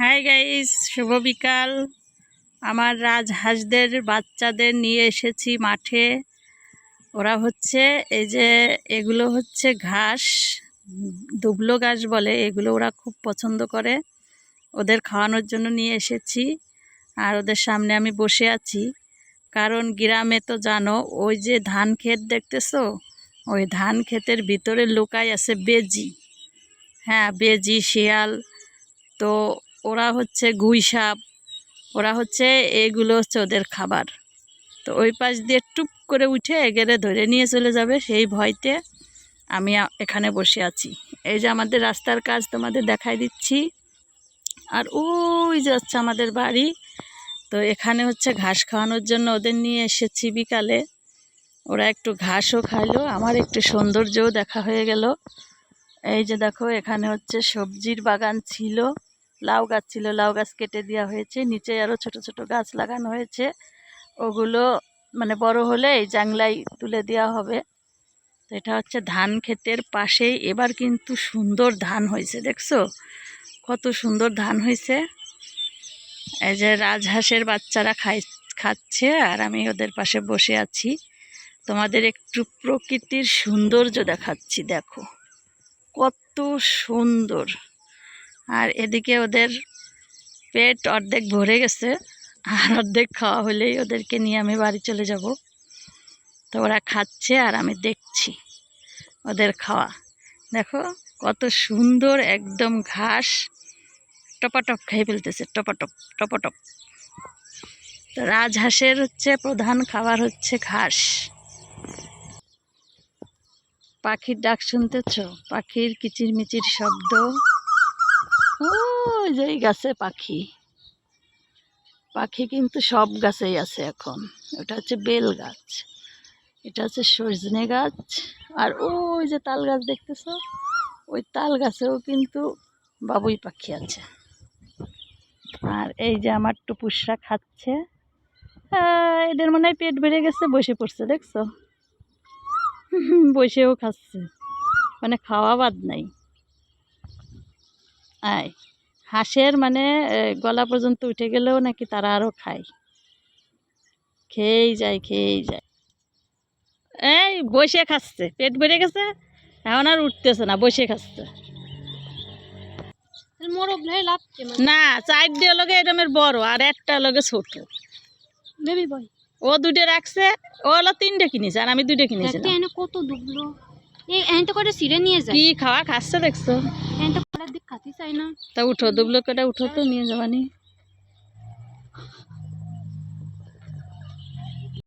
Hi guys শুভ বিকাল। আমার রাজহাঁসদের বাচ্চাদের নিয়ে এসেছি মাঠে। ওরা হচ্ছে এই যে, এগুলো হচ্ছে ঘাস, দুবলো ঘাস বলে, এগুলো ওরা খুব পছন্দ করে। ওদের খাওয়ানোর জন্য নিয়ে এসেছি। আর ওদের সামনে আমি বসে আছি। কারণ গ্রামে তো জানো, ওই যে ধান ক্ষেত দেখতেছো? ওই ধান ক্ষেতের ভিতরে লুকাই আছে বেজি। হ্যাঁ বেজি, শিয়াল। তো ওরা হচ্ছে গুই সাপ, ওরা হচ্ছে এগুলো হচ্ছে ওদের খাবার। তো ওই পাশ দিয়ে টুপ করে উঠে এগেরে ধরে নিয়ে চলে যাবে, সেই ভয়তে আমি এখানে বসে আছি। এই যে আমাদের রাস্তার কাজ তোমাদের দেখাই দিচ্ছি। আর ওই যে হচ্ছে আমাদের বাড়ি। তো এখানে হচ্ছে ঘাস খাওয়ানোর জন্য ওদের নিয়ে এসেছি বিকালে। ওরা একটু ঘাসও খাইলো, আমার একটু সৌন্দর্যও দেখা হয়ে গেল। এই যে দেখো, এখানে হচ্ছে সবজির বাগান ছিল। লাউ গাছ ছিল, লাউ গাছ কেটে দেওয়া হয়েছে, নিচে আরও ছোট ছোট গাছ লাগানো হয়েছে। ওগুলো মানে বড় হলে এই জাংলায় তুলে দেওয়া হবে। তো এটা হচ্ছে ধান ক্ষেতের পাশেই। এবার কিন্তু সুন্দর ধান হয়েছে, দেখছ? কত সুন্দর ধান হয়েছে। এই যে রাজহাঁসের বাচ্চারা খাই খাচ্ছে আর আমি ওদের পাশে বসে আছি। তোমাদের একটু প্রকৃতির সৌন্দর্য দেখাচ্ছি, দেখো। কত সুন্দর। আর এদিকে ওদের পেট অর্ধেক ভরে গেছে, আর অর্ধেক খাওয়া হলেই ওদেরকে নিয়ে আমি বাড়ি চলে যাব। তো ওরা খাচ্ছে আর আমি দেখছি ওদের খাওয়া। দেখো কত সুন্দর একদম ঘাস টপাটপ খেয়ে ফেলতেছে, টপাটপ টপাটপ। তো রাজহাঁসের হচ্ছে প্রধান খাবার হচ্ছে ঘাস। পাখির ডাক শুনতেছ? পাখির কিচিরমিচির শব্দ? ওই যে গাছে পাখি। পাখি কিন্তু সব গাছেই আছে এখন। ওটা হচ্ছে বেল গাছ। এটা হচ্ছে সজনে গাছ। আর ওই যে তাল গাছ দেখতেছো? ওই তাল গাছেও কিন্তু বাবুই পাখি আছে। আর এই যে আমার টুপুসরা খাচ্ছে। এদের মনে হয় পেট বেড়ে গেছে, বসে পড়ছে, দেখছ? বসেও খাচ্ছে। মানে খাওয়া বাদ নাই। আয়। হাঁসের মানে গলা পর্যন্ত উঠে গেলেও নাকি তারা আরও খায়। খেয়েই যায় খেয়েই যায়। এই বসে খাচ্ছে পেট বেড়ে গেছে এখন আর উঠতেছে না বসে খাচ্ছে। মানে? না চার দিয়ে লগে এরমের বড় আর একটা লগে ছোট। ও দুটো রাখছে ও হলো তিনটে কিনেছে আর আমি দুটো এনে কত ডুবলো এই করে সিরে নিয়ে যায়। কি খাওয়া খাচ্ছে দেখছ? তা উঠো দুবলো কেটে উঠো তো নিয়ে যাবানি